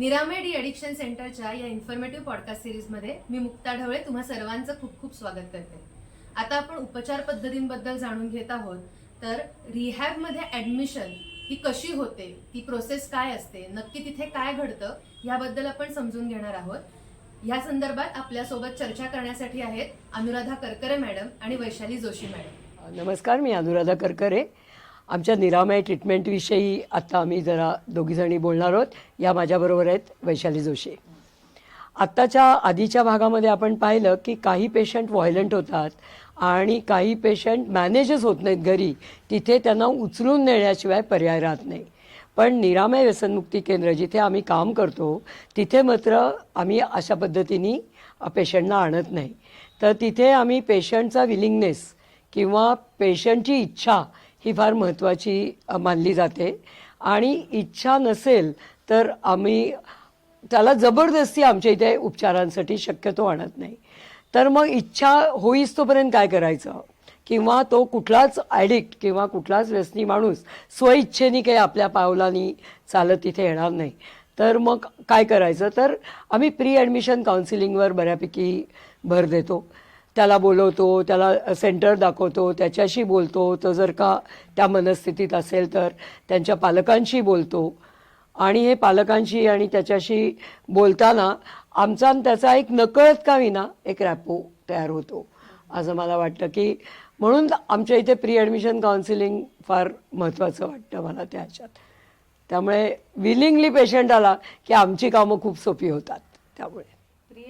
निरामेड addiction addiction सेंटरच्या या informative podcast सिरीजमध्ये मी मुक्ता ढवळे तुम्हा सर्वांचं खूप खूप स्वागत करते. आता आपण उपचार पद्धतींबद्दल जाणून घेत आहोत. तर रिहॅबमध्ये ॲडमिशन ही कशी होते? ती प्रोसेस काय असते? नक्की तिथे काय घडतं? याबद्दल आपण समजून घेणार आहोत. या संदर्भात आपल्यासोबत चर्चा करण्यासाठी आहेत अनुराधा करकरे मॅडम आणि वैशाली जोशी मॅडम. नमस्कार मी अनुराधा करकरे. आमच्या निरामय ट्रीटमेंटविषयी आत्ता आम्ही जरा दोघीजणी बोलणार आहोत. या माझ्याबरोबर आहेत वैशाली जोशी. आत्ताच्या आधीच्या भागामध्ये आपण पाहिलं की काही पेशंट व्हायलंट होतात आणि काही पेशंट मॅनेजच होत नाहीत घरी. तिथे त्यांना उचलून नेण्याशिवाय पर्याय राहत नाही. पण निरामय व्यसनमुक्ती केंद्र जिथे आम्ही काम करतो तिथे मात्र आम्ही अशा पद्धतीने पेशंटना आणत नाही. तर तिथे आम्ही पेशंटचा विलिंगनेस किंवा पेशंटची इच्छा ही फार महत्त्वाची मानली जाते. आणि इच्छा नसेल तर आम्ही त्याला जबरदस्ती आमच्या इथे उपचारांसाठी शक्यतो आणत नाही. तर मग इच्छा होईस तोपर्यंत काय करायचं? किंवा तो कुठलाच ॲडिक्ट किंवा कुठलाच व्यसनी माणूस स्वइच्छेने काही आपल्या पावलांनी चालत तिथे येणार नाही. तर मग काय करायचं? तर आम्ही प्री ॲडमिशन काउन्सिलिंगवर बऱ्यापैकी भर देतो. त्याला बोलवतो त्याला सेंटर दाखवतो त्याच्याशी बोलतो. तो जर का त्या मनस्थितीत असेल तर त्यांच्या पालकांशी बोलतो. आणि हे पालकांशी आणि त्याच्याशी बोलताना आमचा आणि त्याचा एक नकळत का विना एक रॅपो तयार होतो. असं मला वाटतं की म्हणून आमच्या इथे प्री ॲडमिशन काउन्सिलिंग फार महत्त्वाचं वाटतं मला त्याच्यात त्यामुळे विलिंगली पेशंट आला की आमची कामं खूप सोपी होतात त्यामुळे.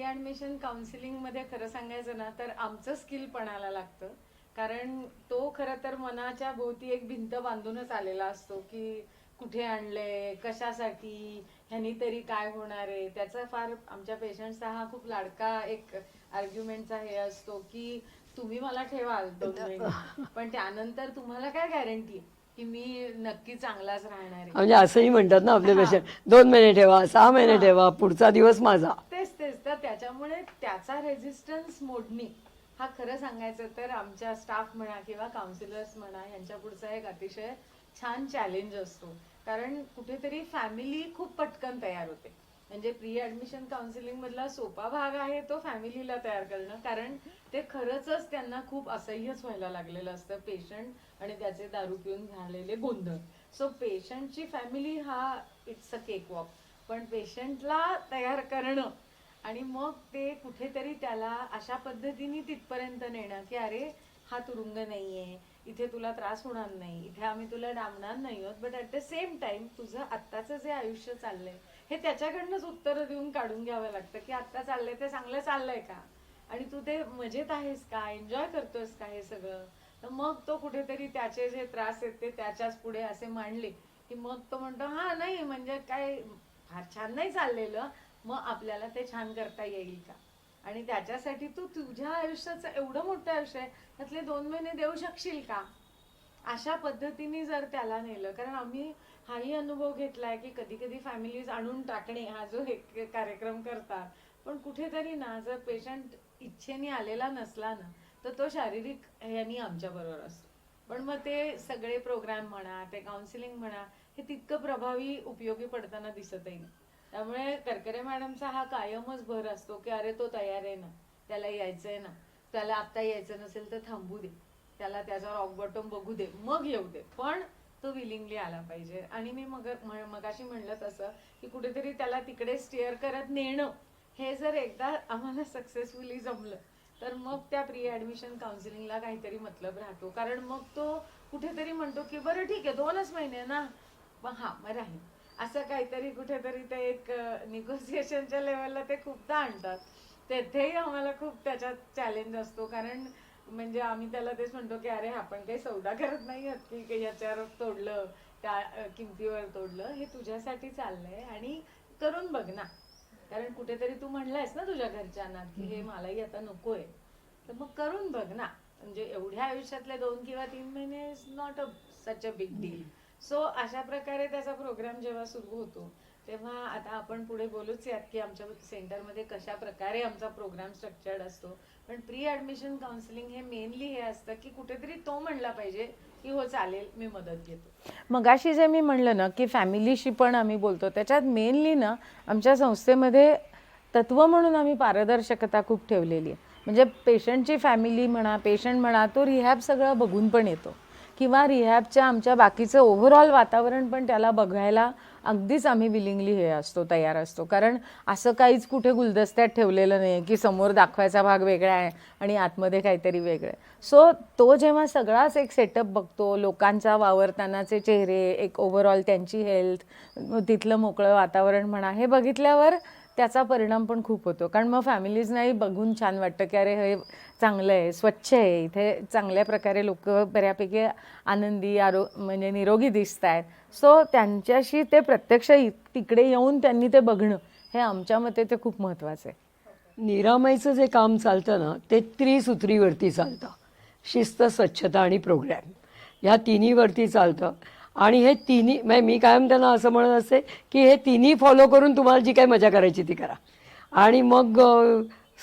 ॲडमिशन काउन्सिलिंगमध्ये खरं सांगायचं ना तर आमचं स्किल पणाला लागतं. कारण तो खरं तर मनाच्या भोवती एक भिंत बांधूनच आलेला असतो की कुठे आणलंय कशासाठी ह्यानी तरी काय होणार आहे? त्याचा फार आमच्या पेशंटचा हा खूप लाडका एक आर्ग्युमेंटचा हे असतो की तुम्ही मला ठेवाल दोन महिने. पण त्यानंतर तुम्हाला काय गॅरंटी की मी नक्की चांगलाच राहणार आहे. म्हणजे असंही म्हणतात ना आपले पेशंट दोन महिने ठेवा सहा महिने ठेवा पुढचा दिवस माझा. तेच तेच. तर त्याच्यामुळे त्याचा रेझिस्टन्स मोडणी हा खरं सांगायचं तर आमच्या स्टाफ म्हणा किंवा काउन्सिलर्स म्हणा यांच्या पुढचा एक अतिशय छान चॅलेंज असतो. कारण कुठेतरी फॅमिली खूप पटकन तयार होते. म्हणजे प्री ऍडमिशन काउन्सिलिंग मधला सोपा भाग आहे तो फॅमिलीला तयार करणं. कारण ते खरंच त्यांना खूप असह्यच व्हायला लागलेलं असतं. पेशंट आणि त्याचे दारू पिऊन झालेले गोंधळ. सो पेशंटची फॅमिली हा इट्स अ केक वॉक पण पेशंटला तयार करणं आणि मग ते कुठेतरी त्याला अशा पद्धतीने तिथपर्यंत नेणं की अरे हा तुरुंग नाहीये. इथे तुला त्रास होणार नाही. इथे आम्ही तुला डांबणार नाही आहोत. But at the same time तुझं आत्ताचं जे आयुष्य चाललंय हे त्याच्याकडनंच उत्तर देऊन काढून घ्यावं लागतं की आत्ता चाललंय ते चांगलं चाललंय का? आणि तू ते मजेत आहेस का? एन्जॉय करतोयस का हे सगळं? तर मग तो कुठेतरी त्याचे जे त्रास आहेत ते त्याच्याच पुढे असे मांडले की मग तो म्हणतो हा नाही म्हणजे काय फार छान नाही चाललेलं. मग आपल्याला ते छान करता येईल का? आणि त्याच्यासाठी तू तुझ्या आयुष्याचं एवढं मोठं आयुष्य आहे त्यातले दोन महिने देऊ शकशील का? अशा पद्धतीने जर त्याला नेलं कारण आम्ही हाही अनुभव घेतलाय की कधी कधी फॅमिलीज आणून टाकणे हा जो एक कार्यक्रम करतात. पण कुठेतरी ना जर पेशंट इच्छेने आलेला नसला ना तर तो शारीरिक ह्यानी आमच्या बरोबर असतो. पण मग ते सगळे प्रोग्राम म्हणा ते काउन्सिलिंग म्हणा हे तितकं प्रभावी उपयोगी पडताना दिसतही नाही. त्यामुळे करकरे मॅडमचा हा कायमच भर असतो की अरे तो तयार आहे ना त्याला यायचंय ना त्याला आता यायचं नसेल तर थांबू दे. त्याला त्याचा रॉक बॉटम बघू दे मग येऊ दे. पण तो विलिंगली आला पाहिजे. आणि मी मग मगाशी म्हणलं तसं की कुठेतरी त्याला तिकडे स्टेअर करत नेणं हे जर एकदा आम्हाला सक्सेसफुली जमलं तर मग त्या प्री ॲडमिशन काउन्सिलिंगला काहीतरी मतलब राहतो. कारण मग तो कुठेतरी म्हणतो की बरं ठीक आहे दोनच महिने ना. मग हा मग राहील. असं काहीतरी कुठेतरी ते एक निगोसिएशनच्या लेवलला ते खूपदा आणतात. तेथेही आम्हाला खूप त्याच्यात चॅलेंज असतो. कारण म्हणजे आम्ही त्याला तेच म्हणतो की अरे आपण काही सौदा करत नाही आहोत की काही याच्यावर तोडलं त्या किमतीवर तोडलं हे तुझ्यासाठी चाललंय आणि करून बघ ना. कारण कुठेतरी तू म्हणलायस ना तुझ्या घरच्यांना की हे मलाही आता नकोय. तर मग करून बघ ना. म्हणजे एवढ्या आयुष्यातले दोन किंवा तीन महिने is not a such a big deal so अशा प्रकारे त्याचा प्रोग्राम जेव्हा सुरू होतो तेव्हा आता आपण पुढे बोलूच यात की आमच्या सेंटरमध्ये कशा प्रकारे आमचा प्रोग्राम स्ट्रक्चर्ड असतो. पण प्री ॲडमिशन काउन्सिलिंग हे मेनली हे असतं की कुठेतरी तो म्हणला पाहिजे की हो चालेल मी मदत घेतो. मगाशी जे मी म्हणलं ना की फॅमिलीशी पण आम्ही बोलतो त्याच्यात मेनली ना आमच्या संस्थेमध्ये तत्व म्हणून आम्ही पारदर्शकता खूप ठेवलेली आहे. म्हणजे पेशंटची फॅमिली म्हणा पेशंट म्हणा तो रिहॅब सगळं बघून पण येतो. किंवा रिहॅबच्या आमच्या बाकीचं ओव्हरऑल वातावरण पण त्याला बघायला अगदीच आम्ही विलिंगली हे असतो तयार असतो. कारण असं काहीच कुठे गुलदस्त्यात ठेवलेलं नाही की समोर दाखवायचा भाग वेगळा आहे आणि आतमध्ये काहीतरी वेगळं आहे. सो तो जेव्हा सगळाच एक सेटअप बघतो लोकांचा वावरतानाचे चेहरे एक ओव्हरऑल त्यांची हेल्थ तिथलं मोकळं वातावरण म्हणा हे बघितल्यावर त्याचा परिणाम पण खूप होतो. कारण मग फॅमिलीजनाही बघून छान वाटतं की अरे हे चांगलं आहे स्वच्छ आहे. इथे चांगल्या प्रकारे लोक बऱ्यापैकी आनंदी आरो म्हणजे निरोगी दिसत आहेत. सो त्यांच्याशी ते प्रत्यक्ष तिकडे येऊन त्यांनी ते बघणं हे आमच्या मते ते खूप महत्त्वाचं आहे. निरामयचं जे काम चालतं ना ते त्रिसूत्रीवरती चालतं. शिस्त स्वच्छता आणि प्रोग्रॅम ह्या तिन्हीवरती चालतं. आणि हे तिन्ही म्हणजे मी कायम त्यांना असं म्हणत असते की हे तिन्ही फॉलो करून तुम्हाला जी काही मजा करायची ती करा. आणि मग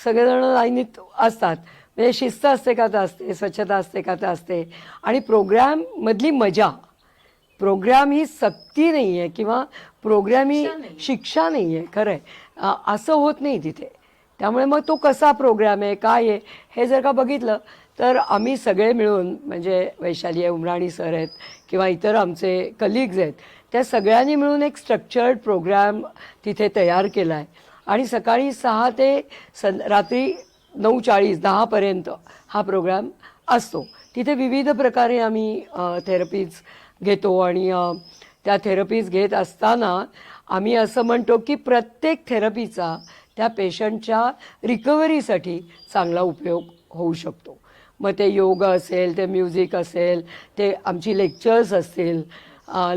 सगळेजण लाईनीत असतात. म्हणजे शिस्त असते का तर असते स्वच्छता असते का तर असते. आणि प्रोग्रॅममधली मजा प्रोग्राम ही सक्ती नाही आहे किंवा प्रोग्राम ही शिक्षा नाही आहे खरं आहे असं होत नाही तिथे. त्यामुळे मग तो कसा प्रोग्राम आहे काय आहे हे जर का बघितलं तर आम्ही सगळे मिळून म्हणजे वैशाली आहे उमराणी सर आहेत किंवा इतर आमचे कलिग्ज आहेत त्या सगळ्यांनी मिळून एक स्ट्रक्चर्ड प्रोग्राम तिथे तयार केला आहे आणि सकाळी सहा ते सं रात्री नऊ चाळीस दहापर्यंत हा प्रोग्राम असतो. तिथे विविध प्रकारे आम्ही थेरपीज घेतो आणि त्या थेरपीज घेत असताना आम्ही असं म्हणतो की प्रत्येक थेरपीचा त्या पेशंटच्या रिकव्हरीसाठी चांगला उपयोग होऊ शकतो. मग ते योग असेल ते म्युझिक असेल ते आमची लेक्चर्स असतील.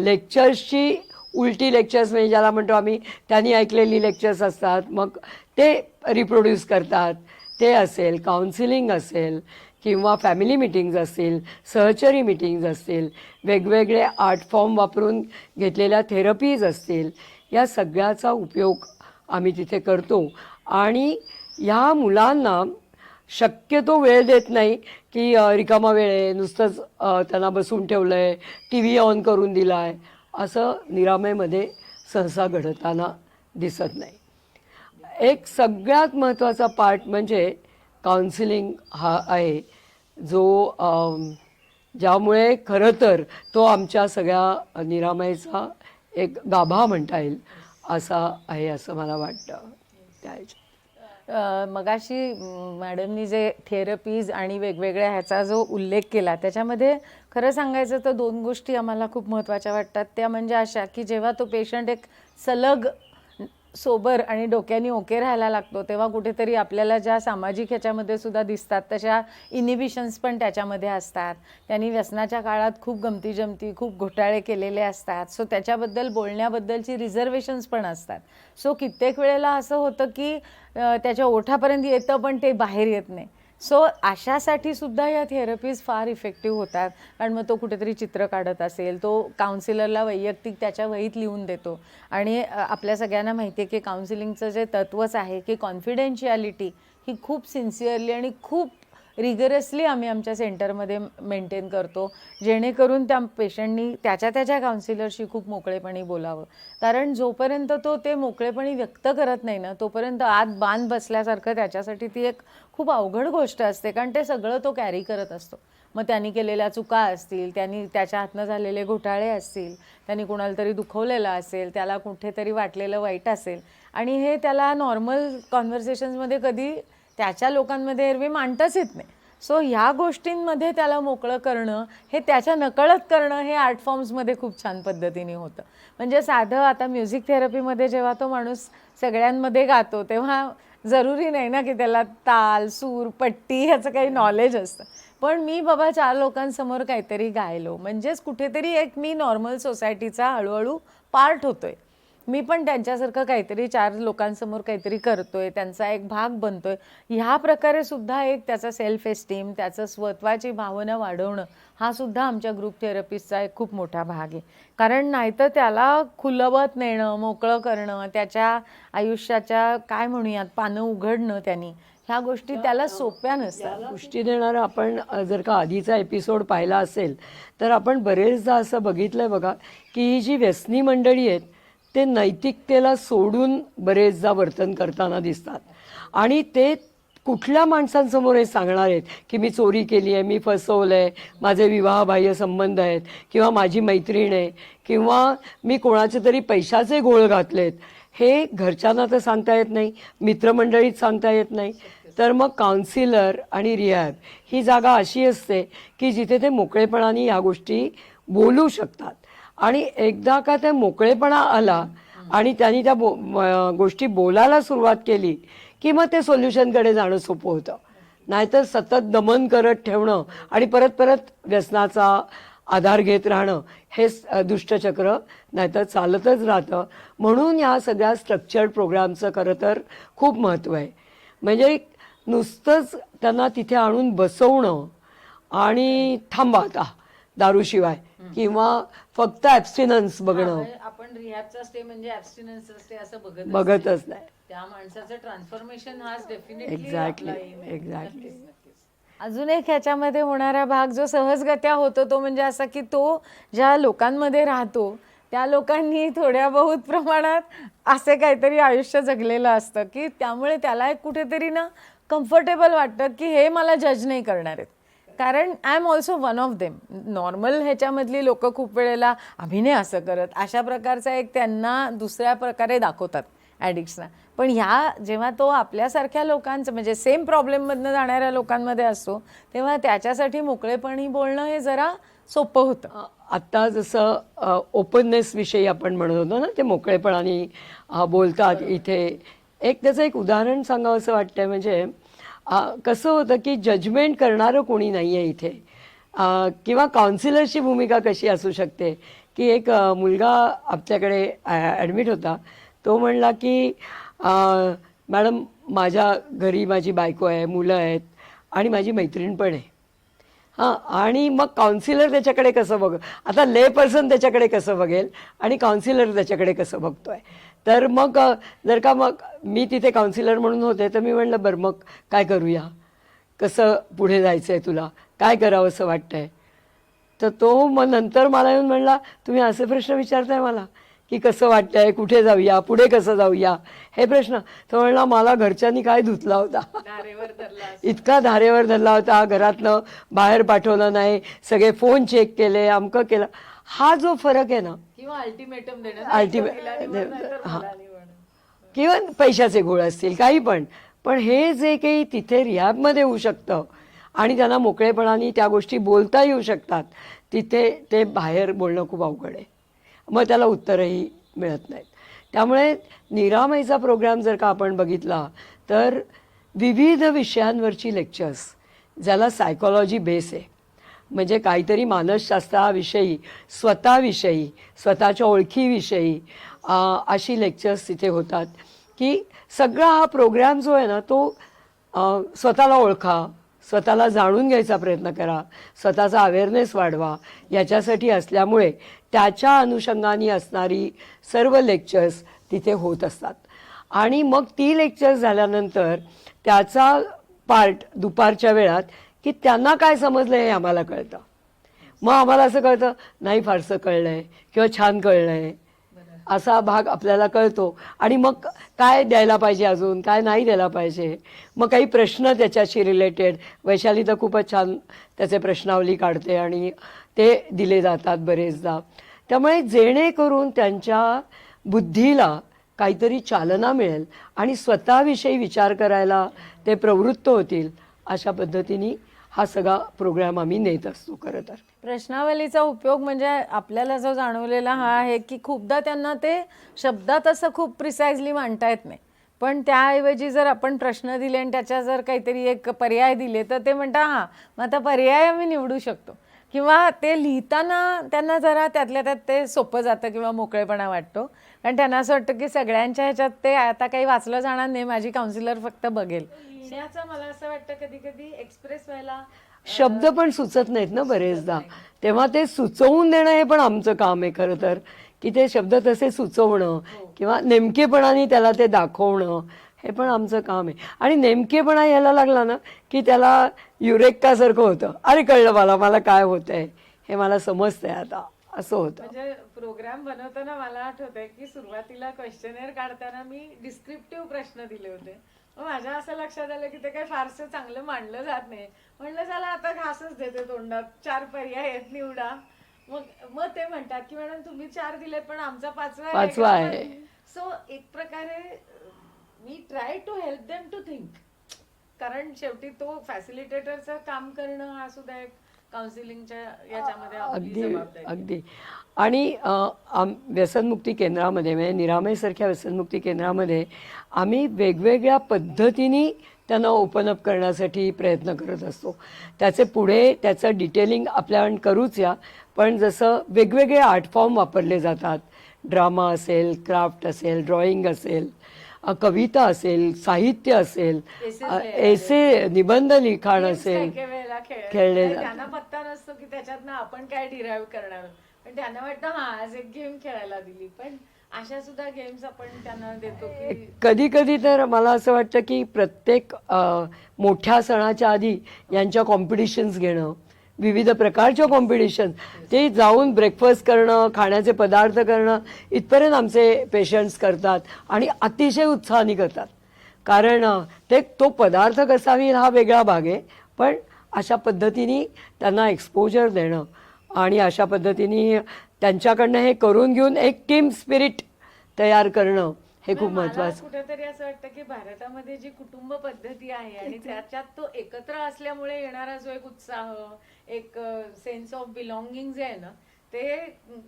लेक्चर्सची उलटी लेक्चर्स म्हणजे ज्याला म्हणतो आम्ही त्यांनी ऐकलेली लेक्चर्स असतात. मग ते रिप्रोड्यूस करतात. ते असेल काउन्सिलिंग असेल किंवा फॅमिली मिटिंग्ज असतील सहचरी मिटिंग्ज असतील वेगवेगळे आर्ट फॉर्म वापरून घेतलेल्या थेरपीज असतील या सगळ्याचा उपयोग आम्ही तिथे करतो. आणि ह्या मुलांना शक्यतो वेळ देत नाही की रिकामा वेळ आहे नुसतंच त्यांना बसून ठेवलं आहे टी व्ही ऑन करून दिला आहे असं निरामयमध्ये सहसा घडताना दिसत नाही. एक सगळ्यात महत्त्वाचा पार्ट म्हणजे काउन्सिलिंग हा आहे जो ज्यामुळे खरं तर तो आमच्या सगळ्या निरामयचा एक गाभा म्हणता येईल. असा आहे असं मला वाटतं. त्या मगाशी मॅडमनी जे थेरपीज आणि वेगवेगळ्या ह्याचा जो उल्लेख केला त्याच्यामध्ये खरं सांगायचं तर दोन गोष्टी आम्हाला खूप महत्त्वाच्या वाटतात. त्या म्हणजे अशा की जेव्हा तो पेशंट एक सलग सोबर आणि डोक्याने ओके राहायला लागतो तेव्हा कुठेतरी आपल्याला ज्या सामाजिक ह्याच्यामध्ये सुद्धा दिसतात तशा इनिबिशन्स पण त्याच्यामध्ये असतात. त्यांनी व्यसनाच्या काळात खूप गमती जमती खूप घोटाळे केलेले असतात. सो त्याच्याबद्दल बोलण्याबद्दलची रिझर्वेशन्स पण असतात. सो कित्येक वेळेला असं होतं की त्याच्या ओठापर्यंत येतं पण ते बाहेर येत नाही. सो अशासाठी सुद्धा या थेरपीज फार इफेक्टिव्ह होतात. कारण मग तो कुठेतरी चित्र काढत असेल तो काउन्सिलरला वैयक्तिक त्याच्या वहीत लिहून देतो. आणि आपल्या सगळ्यांना माहिती आहे की काउन्सिलिंगचं जे तत्वच आहे की कॉन्फिडेन्शियालिटी ही खूप सिन्सिअरली आणि खूप रिगरसली आम्ही आमच्या सेंटरमध्ये मेंटेन करतो. जेणेकरून त्या पेशंटनी त्याच्या त्याच्या काउन्सिलरशी खूप मोकळेपणी बोलावं. कारण जोपर्यंत तो ते मोकळेपणी व्यक्त करत नाही ना तोपर्यंत आत बांध बसल्यासारखं त्याच्यासाठी ती एक खूप अवघड गोष्ट असते. कारण ते सगळं तो कॅरी करत असतो. मग त्यांनी केलेल्या चुका असतील त्यांनी त्याच्या हातनं झालेले घोटाळे असतील त्यांनी कुणाला तरी दुखवलेलं असेल त्याला कुठेतरी वाटलेलं वाईट असेल. आणि हे त्याला नॉर्मल कॉन्व्हर्सेशन्समध्ये कधी त्याच्या लोकांमध्ये एरवी मांडताच येत नाही. सो ह्या गोष्टींमध्ये त्याला मोकळं करणं हे त्याच्या नकळत करणं हे आर्ट फॉर्म्समध्ये खूप छान पद्धतीने होतं. म्हणजे साधं आता म्युझिक थेरपीमध्ये जेव्हा तो माणूस सगळ्यांमध्ये गातो तेव्हा जरुरी नाही ना की त्याला ताल सूर पट्टी ह्याचं काही नॉलेज असतं. पण मी बाबा चार लोकांसमोर काहीतरी गायलो. म्हणजेच कुठेतरी एक मी नॉर्मल सोसायटीचा हळूहळू पार्ट होतोय. मी पण त्यांच्यासारखं काहीतरी चार लोकांसमोर काहीतरी करतोय त्यांचा एक भाग बनतोय. ह्या प्रकारे सुद्धा एक त्याचा सेल्फ एस्टीम त्याचं स्वत्वाची भावना वाढवणं हा सुद्धा आमच्या ग्रुप थेरपिस्टचा एक खूप मोठा भाग आहे. कारण नाहीतर त्याला खुलवत नेणं मोकळं करणं त्याच्या आयुष्याच्या काय म्हणूयात पानं उघडणं त्यांनी ह्या गोष्टी त्याला सोप्या नसतात. पुष्टी देणार आपण जर का आधीचा एपिसोड पाहिला असेल तर आपण बरेचदा असं बघितलंय बघा की ही जी व्यसनी मंडळी आहेत ते नैतिकतेला सोडून बरेचदा वर्तन करताना दिसतात. आणि ते कुठल्या माणसांसमोर हे सांगणार आहेत की मी चोरी केली आहे मी फसवलं आहे माझे विवाहबाह्य संबंध आहेत किंवा माझी मैत्रीण आहे किंवा मी कोणाचे तरी पैशाचे घोळ घातलेत हे घरच्यांना तर सांगता येत नाही मित्रमंडळीत सांगता येत नाही. तर मग काउन्सिलर आणि रिहॅब ही जागा अशी असते की जिथे ते मोकळेपणाने या गोष्टी बोलू शकतात. आणि एकदा का ते मोकळेपणा आला आणि त्यांनी त्या बो म- गोष्टी बोलायला सुरुवात केली की मग ते सोल्युशनकडे जाणं सोपं होतं. नाहीतर सतत दमन करत ठेवणं आणि परत परत व्यसनाचा आधार घेत राहणं हे दुष्टचक्र नाहीतर चालतच राहतं. म्हणून या सगळ्या स्ट्रक्चर्ड प्रोग्रामचं खरं तर खूप महत्त्व आहे. म्हणजे नुसतंच त्यांना तिथे आणून बसवणं आणि थांबा आता. दारूशिवाय. किंवा फक्त ॲब्स्टिनन्स बघणं. आपण- आपण रिहॅबचा स्टे म्हणजे ऍब्स्टिनन्स स्टे असं बघत बघतच नाही. त्या माणसाचं ट्रान्सफॉर्मेशन हा डेफिनेटली एक्झॅक्टली एक्झॅक्टली अजून एक ह्याच्यामध्ये होणारा भाग जो सहजगत्या होतो तो म्हणजे असा की तो ज्या लोकांमध्ये राहतो त्या लोकांनी थोड्या बहुत प्रमाणात असे काहीतरी आयुष्य जगलेलं असतं की त्यामुळे त्याला एक कुठेतरी ना कम्फर्टेबल वाटतं की हे मला जज नाही करणार आहेत. कारण I am also one of them normal ह्याच्यामधली लोक खूप वेळेला अभिनय असं करत. अशा प्रकारचा एक त्यांना दुसऱ्या प्रकारे दाखवतात ॲडिक्ट्सना पण ह्या जेव्हा तो आपल्यासारख्या लोकांचं म्हणजे सेम प्रॉब्लेममधनं जाणाऱ्या लोकांमध्ये असतो तेव्हा त्याच्यासाठी मोकळेपणी बोलणं हे जरा सोपं होतं. आत्ता जसं ओपननेसविषयी आपण म्हणत होतो ना ते मोकळेपणाने बोलतात इथे. एक त्याचं एक उदाहरण सांगावं असं वाटतंय म्हणजे कसं होतं की जजमेंट करणारं कोणी नाही आहे इथे किंवा काउन्सिलरची भूमिका कशी असू शकते? की एक मुलगा आपल्याकडे ॲडमिट होता. तो म्हणला की मॅडम माझ्या घरी माझी बायको आहे मुलं आहेत आणि माझी मैत्रीण पण आहे. हां आणि मग काउन्सिलर त्याच्याकडे कसं बघ आता ले पर्सन त्याच्याकडे कसं बघेल आणि काउन्सिलर त्याच्याकडे कसं बघतोय. तर मग जर का मग मी तिथे काउन्सिलर म्हणून होते तर मी म्हणलं बरं मग काय करूया? कसं पुढे जायचं आहे तुला? काय करावं असं वाटतंय? तर तो मग नंतर मला येऊन म्हणला तुम्ही असे प्रश्न विचारताय मला. की कसं वाटतंय कुठे जाऊया पुढे कसं जाऊया? हे प्रश्न. तो म्हणला मला घरच्यांनी काय धुतला होता? इतका धारेवर धरला होता. घरातनं बाहेर पाठवलं नाही. सगळे फोन चेक केले अमकं केलं. हा जो फरक आहे ना किंवा हां. किंवा पैशाचे घोळ असतील काही पण. पण हे जे काही तिथे रिहॅबमध्ये होऊ शकतं आणि त्यांना मोकळेपणाने त्या गोष्टी बोलता येऊ शकतात तिथे ते बाहेर बोलणं खूप अवघड आहे. मग त्याला उत्तरही मिळत नाहीत. त्यामुळे निरामयचा प्रोग्राम जर का आपण बघितला तर विविध विषयांवरची लेक्चर्स ज्याला सायकॉलॉजी बेस आहे. म्हणजे काहीतरी मानसशास्त्राविषयी स्वतःविषयी स्वतःच्या ओळखीविषयी अशी लेक्चर्स तिथे होतात. की सगळा हा प्रोग्राम जो आहे ना तो स्वतःला ओळखा स्वतःला जाणून घ्यायचा प्रयत्न करा. स्वतःचा अवेअरनेस वाढवा. याच्यासाठी असल्यामुळे त्याच्या अनुषंगाने असणारी सर्व लेक्चर्स तिथे होत असतात. आणि मग ती लेक्चर्स झाल्यानंतर त्याचा पार्ट दुपारच्या वेळात की त्यांना काय समजलं हे आम्हाला कळतं. मग आम्हाला असं कळतं नाही फारसं कळलंय किंवा छान कळलंय असा भाग आपल्याला कळतो. आणि मग काय द्यायला पाहिजे अजून? काय नाही द्यायला पाहिजे? मग काही प्रश्न त्याच्याशी रिलेटेड वैशाली तर खूपच छान त्याचे प्रश्नावली काढते आणि ते दिले जातात बरेचदा. त्यामुळे जेणेकरून त्यांच्या बुद्धीला काहीतरी चालना मिळेल आणि स्वतःविषयी विचार करायला ते प्रवृत्त होतील अशा पद्धतीने हा सगळा प्रोग्राम आम्ही नेत असतो खरं तर. प्रश्नावलीचा उपयोग म्हणजे आपल्याला जो जाणवलेला हा आहे की खूपदा त्यांना ते शब्दात असं खूप प्रिसाइजली मांडता येत नाही. पण त्याऐवजी जर आपण प्रश्न दिले आणि त्याच्या जर काहीतरी एक पर्याय दिले तर ते म्हणतात हां मग आता पर्याय आम्ही निवडू शकतो. किंवा ते लिहिताना त्यांना जरा त्यातल्या त्यात ते सोपं जातं किंवा मोकळेपणा वाटतो. कारण त्यांना असं वाटतं की सगळ्यांच्या ह्याच्यात ते आता काही वाचलं जाणार नाही माझी काउन्सिलर फक्त बघेल. लिहिण्याचं मला असं वाटतं कधी कधी एक्सप्रेस व्हायला शब्द पण सुचत नाहीत ना बरेचदा. तेव्हा ते सुचवून देणं हे पण आमचं काम आहे खरं तर. की ते शब्द तसे सुचवणं किंवा नेमकेपणाने त्याला ते दाखवणं हे पण आमचं काम आहे. आणि नेमकेपणा यायला लागला ना की त्याला युरेक्कासारखं होतं. अरे कळलं मला मला काय होतंय? हे मला समजतंय आता. असं होतं. म्हणजे प्रोग्राम बनवताना मला आठवतंय की सुरुवातीला क्वेश्चनेअर काढताना मी डिस्क्रिप्टिव्ह प्रश्न दिले होते. माझ्या असं लक्षात आलं की ते काही फारसं चांगलं मांडलं जात नाही. म्हणलं चला आता घासच देते तोंडात. चार पर्याय आहेत निवडा. मग मग ते म्हणतात की मॅडम तुम्ही चार दिले पण आमचा पाचवा पाचवा आहे. सो एक प्रकारे मी try to help them to think कारण शेवटी तो फॅसिलिटेटरचं काम करणं हा सुद्धा एक काउन्सिलिंगच्या याच्यामध्ये आपली अगदी जबाबदारी. अगदी. आणि अ, आम व्यसनमुक्ती केंद्रामध्ये म्हणजे निरामयसारख्या व्यसनमुक्ती केंद्रामध्ये आम्ही वेगवेगळ्या पद्धतीने त्यांना ओपन अप करण्यासाठी प्रयत्न करत असतो. त्याचे पुढे त्याचं डिटेलिंग आपल्याकडे करूच या पण जसं वेगवेगळे आर्ट फॉर्म वापरले जातात. ड्रामा असेल क्राफ्ट असेल ड्रॉइंग असेल कविता असेल साहित्य असेल एसे निबंध लिखाण असेल खेळले. त्यांना पत्ता नसतो की त्याच्यातनं आपण काय डिराईव्ह करणार. पण त्यांना वाटतं हा आज एक गेम खेळायला दिली. पण अशा सुद्धा गेम्स आपण त्यांना देतो कधी कधी तर मला असं वाटतं की प्रत्येक मोठ्या सणाच्या आधी यांच्या कॉम्पिटिशन्स घेणं विविध प्रकारच्या कॉम्पिटिशन ते जाऊन ब्रेकफास्ट करणं खाण्याचे पदार्थ करणं इथपर्यंत आमचे पेशंट्स करतात आणि अतिशय उत्साहाने करतात. कारण ते तो पदार्थ कसा होईल हा वेगळा भाग आहे पण अशा पद्धतीने त्यांना एक्सपोजर देणं आणि अशा पद्धतीने त्यांच्याकडनं हे करून घेऊन एक टीम स्पिरिट तयार करणं हे खूप महत्वाचं. कुठेतरी असं वाटतं की भारतामध्ये जी कुटुंब पद्धती आहे आणि त्याच्यात तो एकत्र असल्यामुळे येणारा जो एक उत्साह एक सेन्स ऑफ बिलॉंगिंग जे आहे ना ते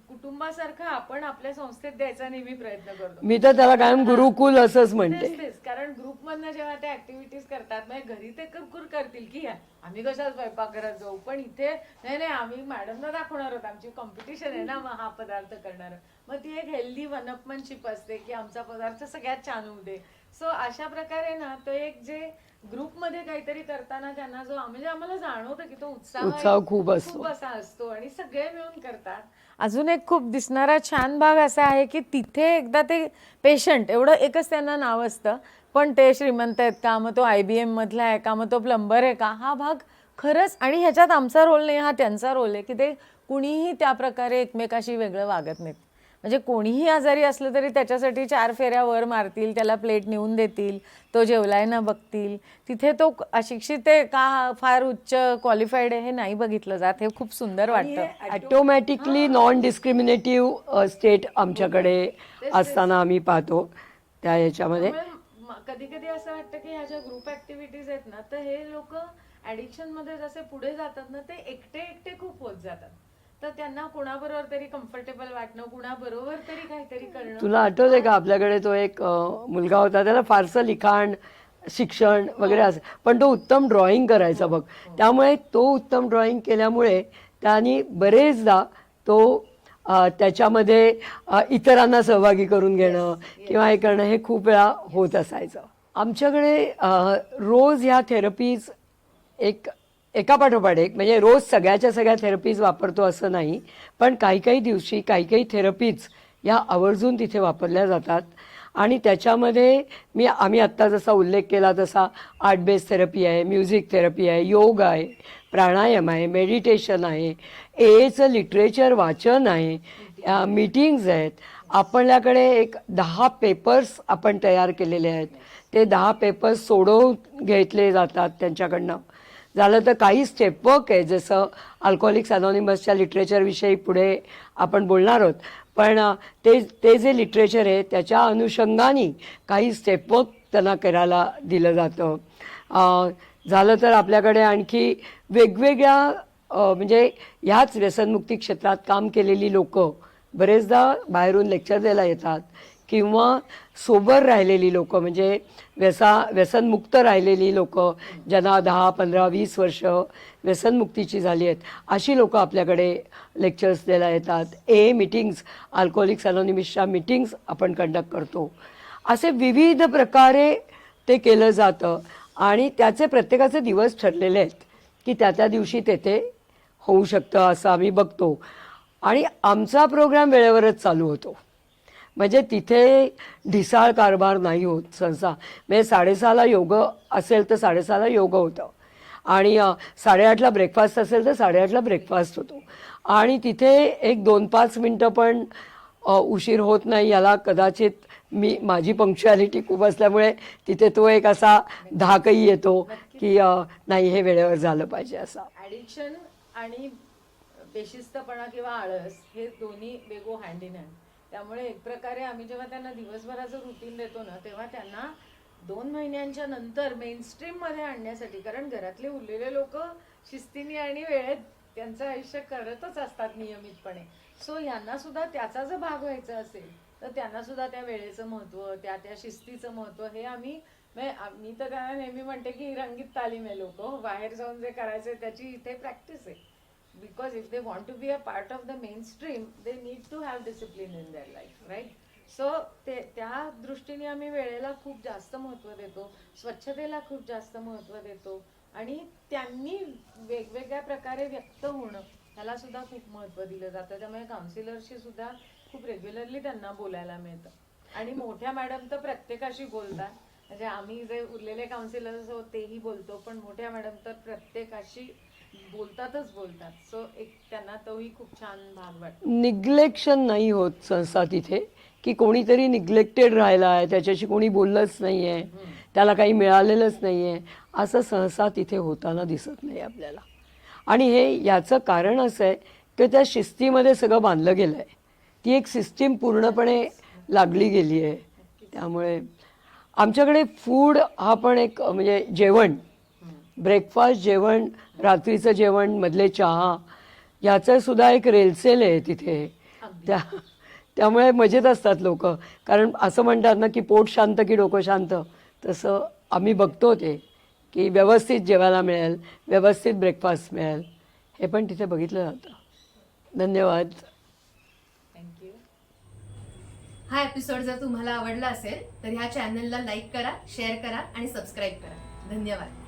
कुटुंबासारखं आपण आपल्या संस्थेत द्यायचा नेहमी प्रयत्न करतो. मी तर त्याला कायम गुरुकुल असंच म्हणते. तेच कारण ग्रुपमधनं जेव्हा ते ऍक्टिव्हिटीज करतात म्हणजे घरी ते कुरकुर करतील की "या, आम्ही कशा स्वयंपाक करत जाऊ? पण इथे नाही नाही आम्ही मॅडमना दाखवणार आहोत. आमची कॉम्पिटिशन आहे ना मग हा पदार्थ करणार मग ती एक हेल्दी वनअपमनशिप असते की आमचा पदार्थ सगळ्यात छान होऊ दे. सो अशा प्रकारे ना तो एक जे ग्रुपमध्ये काहीतरी करताना त्यांना जो म्हणजे आम्हाला जाणवतं की तो उत्साह उत्साह खूप असतो. खूप असा असतो आणि सगळे मिळून करतात अजून एक खूप दिसणारा छान भाग असा आहे की तिथे एकदा ते पेशंट एवढं एकच त्यांना नाव असतं पण ते श्रीमंत आहेत का मग तो आय बी एममधला आहे का मग तो प्लंबर आहे का हा भाग खरंच आणि ह्याच्यात आमचा रोल नाही हा त्यांचा रोल आहे की ते कुणीही त्या प्रकारे एकमेकाशी वेगळं वागत नाहीत म्हणजे कोणीही आजारी असलं तरी त्याच्यासाठी चार फेऱ्या वर मारतील त्याला प्लेट नेऊन देतील तो जेवलाय ना बघतील. तिथे तो अशिक्षित आहे का? फार उच्च क्वालिफाईड आहे हे नाही बघितलं जात. हे खूप सुंदर वाटतं. ऑटोमॅटिकली नॉन डिस्क्रिमिनेटिव्ह स्टेट आमच्याकडे असताना आम्ही पाहतो त्या याच्यामध्ये. कधी कधी असं वाटतं की ह्या ज्या ग्रुप ऍक्टिव्हिटीज आहेत ना तर हे लोक ऍडिक्शनमध्ये जसे पुढे जातात ना ते एकटे एकटे खूप होत जातात. तर त्यांना कुणाबरोबर तरी कम्फर्टेबल वाटणं कुणाबरोबर तरी काहीतरी करणं. तुला आठवतंय का आपल्याकडे तो एक अ, मुलगा होता त्याला फारसं लिखाण शिक्षण वगैरे असं पण तो उत्तम ड्रॉइंग करायचा बघ. त्यामुळे तो उत्तम ड्रॉइंग केल्यामुळे त्यांनी बरेचदा तो अ, त्याच्यामध्ये अ, इतरांना सहभागी करून घेणं किंवा हे करणं हे खूप वेळा होत असायचं. आमच्याकडे अ, रोज ह्या थेरपीज एक एका पाठोपाठ एक म्हणजे रोज सगळ्याच्या सगळ्या थेरपीज वापरतो असं नाही पण काही काही दिवशी काही काही थेरपीज ह्या आवर्जून तिथे वापरल्या जातात. आणि त्याच्यामध्ये मी आम्ही आत्ता जसा उल्लेख केला तसा आर्ट बेस थेरपी आहे म्युझिक थेरपी आहे योग आहे प्राणायाम आहे मेडिटेशन आहे एचं लिटरेचर वाचन आहे मीटिंग्ज आहेत. आपल्याकडे एक दहा पेपर्स आपण तयार केलेले आहेत. ते दहा पेपर्स सोडवून घेतले जातात त्यांच्याकडनं. झालं तर काही स्टेपवर्क आहे जसं अल्कोहोलिक्स अनॉनिमसच्या लिटरेचरविषयी पुढे आपण बोलणार आहोत. पण ते ते जे लिटरेचर आहे त्याच्या अनुषंगाने काही स्टेपवर्क त्यांना करायला दिलं जातं. झालं तर आपल्याकडे आणखी वेगवेगळ्या म्हणजे ह्याच व्यसनमुक्ती क्षेत्रात काम केलेली लोकं बरेचदा बाहेरून लेक्चर द्यायला येतात किंवा सोबर राहिलेली लोकं म्हणजे व्यसा व्यसनमुक्त राहिलेली लोकं ज्यांना दहा पंधरा वीस वर्ष व्यसनमुक्तीची झाली आहेत अशी लोकं आपल्याकडे लेक्चर्स द्यायला येतात. ए मिटिंग्स अल्कोहोलिक्स अनॉनिमिसच्या मिटिंग्स आपण कंडक्ट करतो. असे विविध प्रकारे ते केलं जातं आणि त्याचे प्रत्येकाचे दिवस ठरलेले आहेत की त्या त्या दिवशी तेथे होऊ शकतं असं आम्ही बघतो. आणि आमचा प्रोग्राम वेळेवरच चालू होतो. म्हणजे तिथे ढिसाळ कारभार नाही होत सहसा. म्हणजे साडेसहाला योग असेल तर साडेसहाला योग होतं. आणि साडेआठला ब्रेकफास्ट असेल तर साडेआठला ब्रेकफास्ट होतो. आणि तिथे एक दोन पाच मिनटं पण उशीर होत नाही. याला कदाचित मी माझी पंक्च्युॲलिटी खूप असल्यामुळे तिथे तो एक असा धाकही येतो की नाही हे वेळेवर झालं पाहिजे असा. ॲडिक्शन आणि बेशिस्तपणा किंवा आळस हे दोन्ही वेगो हँड इन हँड त्यामुळे एक प्रकारे आम्ही जेव्हा त्यांना दिवसभराचं रुटीन देतो ना तेव्हा त्यांना दोन महिन्यांच्या नंतर मेनस्ट्रीममध्ये आणण्यासाठी कारण घरातले उरलेले लोक शिस्तीने आणि वेळेत त्यांचं आयुष्य करतच असतात नियमितपणे. सो यांना सुद्धा त्याचा जर भाग व्हायचा असेल तर त्यांना सुद्धा त्या वेळेचं महत्त्व त्या त्या शिस्तीचं महत्त्व हे आम्ही म्हणजे मी तर त्यांना नेहमी म्हणते की रंगीत तालीम आहे लोक. बाहेर जाऊन जे करायचे त्याची इथे प्रॅक्टिस आहे. Because if they want to be a part of the main stream they need to have discipline in life, life right so ते त्या दृष्टीने आम्ही वेळेला खूप जास्त महत्त्व देतो स्वच्छतेला खूप जास्त महत्त्व देतो आणि त्यांनी वेगवेगळ्या प्रकारे व्यक्त होणं ह्याला सुद्धा खूप महत्त्व दिलं जातं. त्यामुळे काउन्सिलरशी सुद्धा खूप रेग्युलरली त्यांना बोलायला मिळतं. आणि मोठ्या मॅडम तर प्रत्येकाशी बोलतात. म्हणजे आम्ही जे उरलेले काउन्सिलर्स आहोत तेही बोलतो पण मोठ्या मॅडम तर प्रत्येकाशी बोलतातच बोलतात. सो एक त्यांना तोही खूप छान भाग वाटतो. निग्लेक्शन नाही होत सहसा तिथे की कोणीतरी निग्लेक्टेड राहिला आहे त्याच्याशी कोणी बोललंच नाही आहे त्याला काही मिळालेलंच नाही आहे असं सहसा तिथे होताना दिसत नाही आपल्याला. आणि हे याचं कारण असं आहे की त्या शिस्तीमध्ये सगळं बांधलं गेलं आहे ती एक सिस्टीम पूर्णपणे लागली गेली आहे त्यामुळे आमच्याकडे फूड हा पण एक म्हणजे जेवण ब्रेकफास्ट जेवण रात्रीचं जेवण मधले चहा याचं सुद्धा एक रेलसेल आहे तिथे. त्या त्यामुळे मजेत असतात लोक. कारण असं म्हणतात ना की पोट शांत की डोकं शांत. तसं आम्ही बघतो ते की व्यवस्थित जेवायला मिळेल व्यवस्थित ब्रेकफास्ट मिळेल. हे पण तिथे बघितलं जातं. धन्यवाद. हा एपिसोड जर तुम्हाला आवडला असेल तर ह्या चॅनलला लाईक करा शेअर करा आणि सबस्क्राईब करा. धन्यवाद.